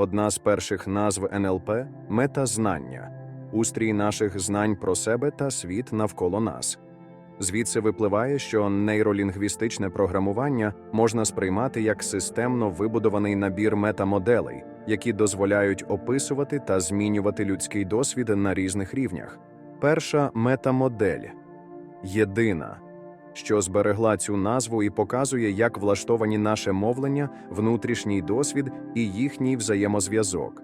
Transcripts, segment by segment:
Одна з перших назв НЛП метазнання, устрій наших знань про себе та світ навколо нас. Звідси випливає, що нейролінгвістичне програмування можна сприймати як системно вибудований набір метамоделей, які дозволяють описувати та змінювати людський досвід на різних рівнях. Перша метамодель єдина, що зберегла цю назву і показує, як влаштовані наше мовлення, внутрішній досвід і їхній взаємозв'язок.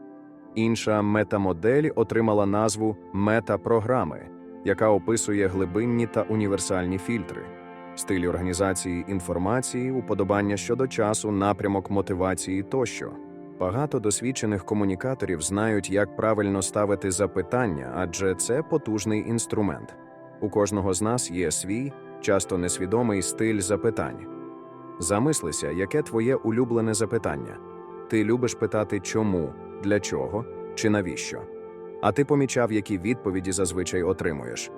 Інша метамодель отримала назву метапрограми, яка описує глибинні та універсальні фільтри, стиль організації інформації, уподобання щодо часу, напрямок мотивації тощо. Багато досвідчених комунікаторів знають, як правильно ставити запитання, адже це потужний інструмент. У кожного з нас є свій, часто несвідомий стиль запитань. Замислися, яке твоє улюблене запитання. Ти любиш питати чому, для чого чи навіщо? А ти помічав, які відповіді зазвичай отримуєш.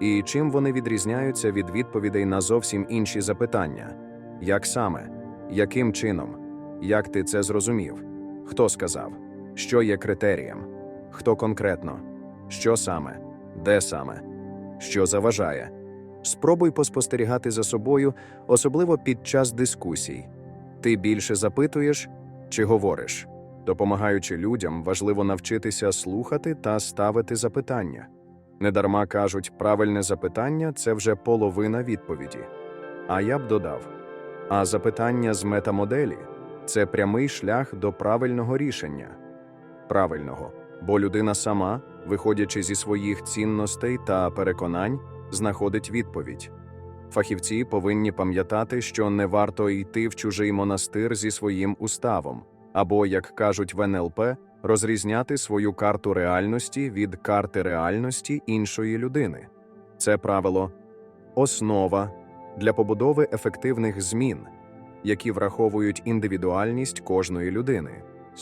І чим вони відрізняються від відповідей на зовсім інші запитання? Як саме? Яким чином? Як ти це зрозумів? Хто сказав? Що є критерієм? Хто конкретно? Що саме? Де саме? Що заважає? Спробуй поспостерігати за собою, особливо під час дискусій. Ти більше запитуєш чи говориш? Допомагаючи людям, важливо навчитися слухати та ставити запитання. Недарма кажуть, правильне запитання це вже половина відповіді. А я б додав: а запитання з метамоделі це прямий шлях до правильного рішення. Правильного, бо людина сама, виходячи зі своїх цінностей та переконань, знаходить відповідь. Фахівці повинні пам'ятати, що не варто йти в чужий монастир зі своїм уставом, або, як кажуть в НЛП, розрізняти свою карту реальності від карти реальності іншої людини. Це правило основа для побудови ефективних змін, які враховують індивідуальність кожної людини.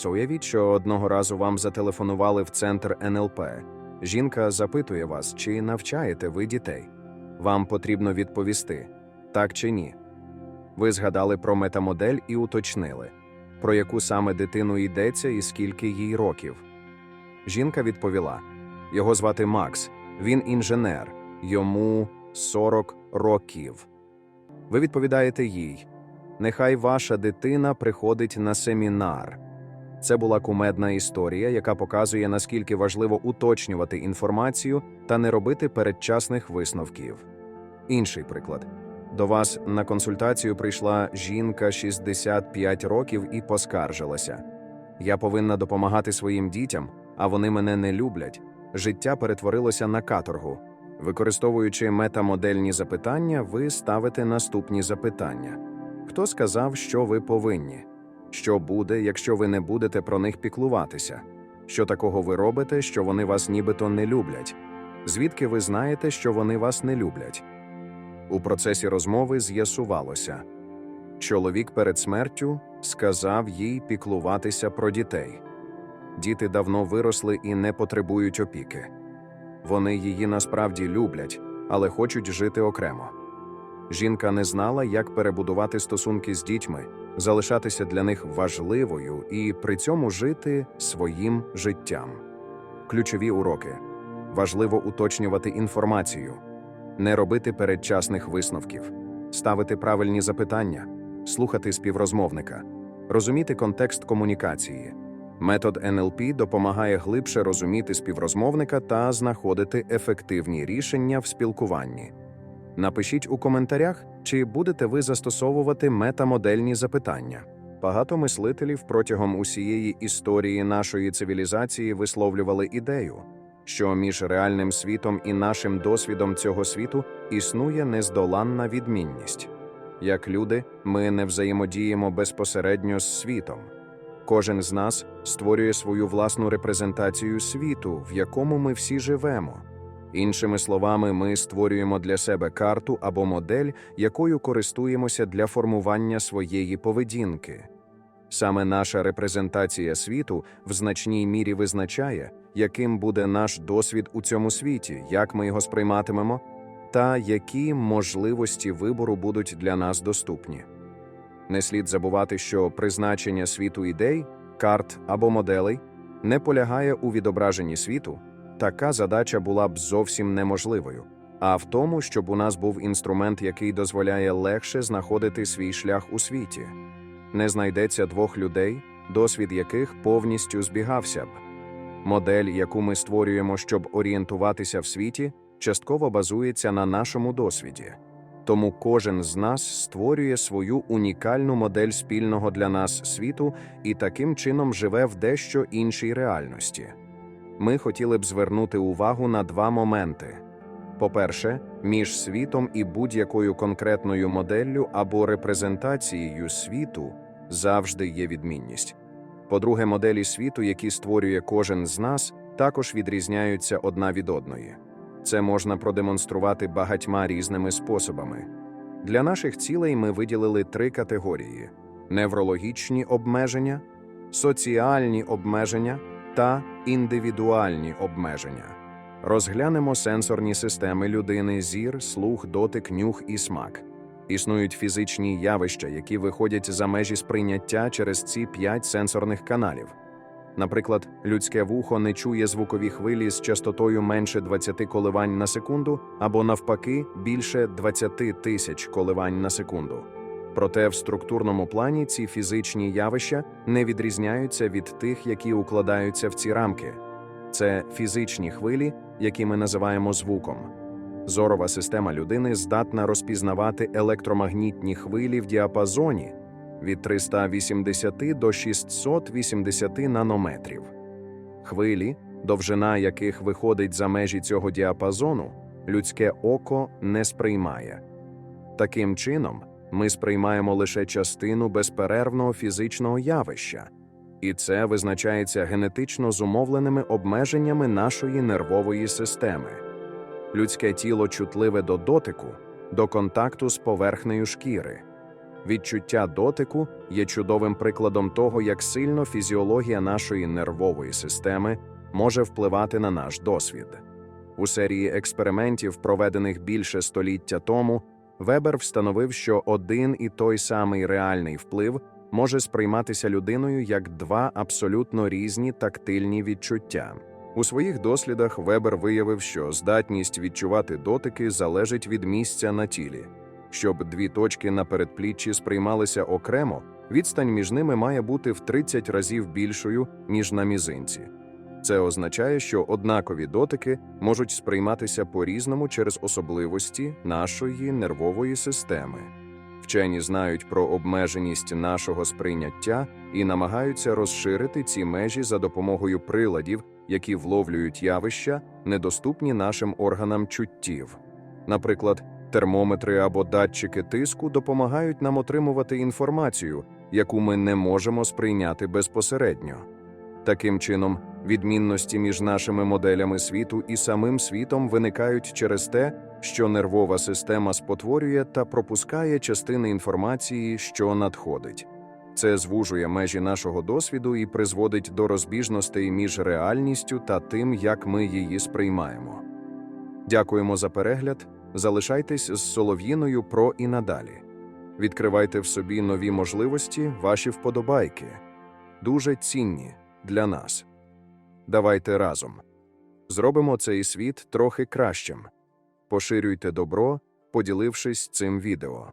Уявіть, що одного разу вам зателефонували в центр НЛП. Жінка запитує вас, чи навчаєте ви дітей. Вам потрібно відповісти так чи ні. Ви згадали про метамодель і уточнили, про яку саме дитину йдеться і скільки їй років. Жінка відповіла: його звати Макс, він інженер, йому 40 років. Ви відповідаєте їй: Нехай ваша дитина приходить на семінар. Це була кумедна історія, яка показує, наскільки важливо уточнювати інформацію та не робити передчасних висновків. Інший приклад. До вас на консультацію прийшла жінка 65 років і поскаржилася. Я повинна допомагати своїм дітям, а вони мене не люблять. Життя перетворилося на каторгу. Використовуючи метамодельні запитання, ви ставите наступні запитання: Хто сказав, що ви повинні? Що буде, якщо ви не будете про них піклуватися? Що такого ви робите, що вони вас нібито не люблять? Звідки ви знаєте, що вони вас не люблять? У процесі розмови з'ясувалося. Чоловік перед смертю сказав їй піклуватися про дітей. Діти давно виросли і не потребують опіки. Вони її насправді люблять, але хочуть жити окремо. Жінка не знала, як перебудувати стосунки з дітьми, залишатися для них важливою і при цьому жити своїм життям. Ключові уроки важливо уточнювати інформацію, не робити передчасних висновків, ставити правильні запитання, слухати співрозмовника, розуміти контекст комунікації. Метод НЛП допомагає глибше розуміти співрозмовника та знаходити ефективні рішення в спілкуванні. Напишіть у коментарях, чи будете ви застосовувати метамодельні запитання. Багато мислителів протягом усієї історії нашої цивілізації висловлювали ідею, що між реальним світом і нашим досвідом цього світу існує нездоланна відмінність. Як люди, ми не взаємодіємо безпосередньо з світом. Кожен з нас створює свою власну репрезентацію світу, в якому ми всі живемо. Іншими словами, ми створюємо для себе карту або модель, якою користуємося для формування своєї поведінки. Саме наша репрезентація світу в значній мірі визначає, яким буде наш досвід у цьому світі, як ми його сприйматимемо, та які можливості вибору будуть для нас доступні. Не слід забувати, що призначення світу ідей карт або моделей не полягає у відображенні світу, така задача була б зовсім неможливою, а в тому, щоб у нас був інструмент, який дозволяє легше знаходити свій шлях у світі. Не знайдеться двох людей, досвід яких повністю збігався б. Модель, яку ми створюємо, щоб орієнтуватися в світі, частково базується на нашому досвіді. Тому кожен з нас створює свою унікальну модель спільного для нас світу і таким чином живе в дещо іншій реальності. Ми хотіли б звернути увагу на два моменти. По-перше, між світом і будь-якою конкретною моделлю або репрезентацією світу завжди є відмінність. По-друге, моделі світу, які створює кожен з нас, також відрізняються одна від одної. Це можна продемонструвати багатьма різними способами. Для наших цілей ми виділили три категорії: неврологічні обмеження, соціальні обмеження та індивідуальні обмеження. Розглянемо сенсорні системи людини: зір, слух, дотик, нюх і смак. Існують фізичні явища, які виходять за межі сприйняття через ці п'ять сенсорних каналів. Наприклад, людське вухо не чує звукові хвилі з частотою менше 20 коливань на секунду або навпаки більше 20 тисяч коливань на секунду. Проте в структурному плані ці фізичні явища не відрізняються від тих, які укладаються в ці рамки. Це фізичні хвилі, які ми називаємо звуком. Зорова система людини здатна розпізнавати електромагнітні хвилі в діапазоні від 380 до 680 нанометрів. Хвилі, довжина яких виходить за межі цього діапазону, людське око не сприймає. Таким чином, ми сприймаємо лише частину безперервного фізичного явища, і це визначається генетично зумовленими обмеженнями нашої нервової системи. Людське тіло чутливе до дотику, до контакту з поверхнею шкіри. Відчуття дотику є чудовим прикладом того, як сильно фізіологія нашої нервової системи може впливати на наш досвід. У серії експериментів, проведених більше століття тому, Вебер встановив, що один і той самий реальний вплив може сприйматися людиною як два абсолютно різні тактильні відчуття. У своїх дослідах Вебер виявив, що здатність відчувати дотики залежить від місця на тілі. Щоб дві точки на передпліччі сприймалися окремо, відстань між ними має бути в 30 разів більшою, ніж на мізинці. Це означає, що однакові дотики можуть сприйматися по-різному через особливості нашої нервової системи. Вчені знають про обмеженість нашого сприйняття і намагаються розширити ці межі за допомогою приладів, які вловлюють явища, недоступні нашим органам чуттів. Наприклад, термометри або датчики тиску допомагають нам отримувати інформацію, яку ми не можемо сприйняти безпосередньо. Таким чином, відмінності між нашими моделями світу і самим світом виникають через те, що нервова система спотворює та пропускає частини інформації, що надходить. Це звужує межі нашого досвіду і призводить до розбіжностей між реальністю та тим, як ми її сприймаємо. Дякуємо за перегляд. Залишайтесь з Солов'їною про і надалі. Відкривайте в собі нові можливості, ваші вподобайки. Дуже цінні для нас. Давайте разом. Зробимо цей світ трохи кращим. Поширюйте добро, поділившись цим відео.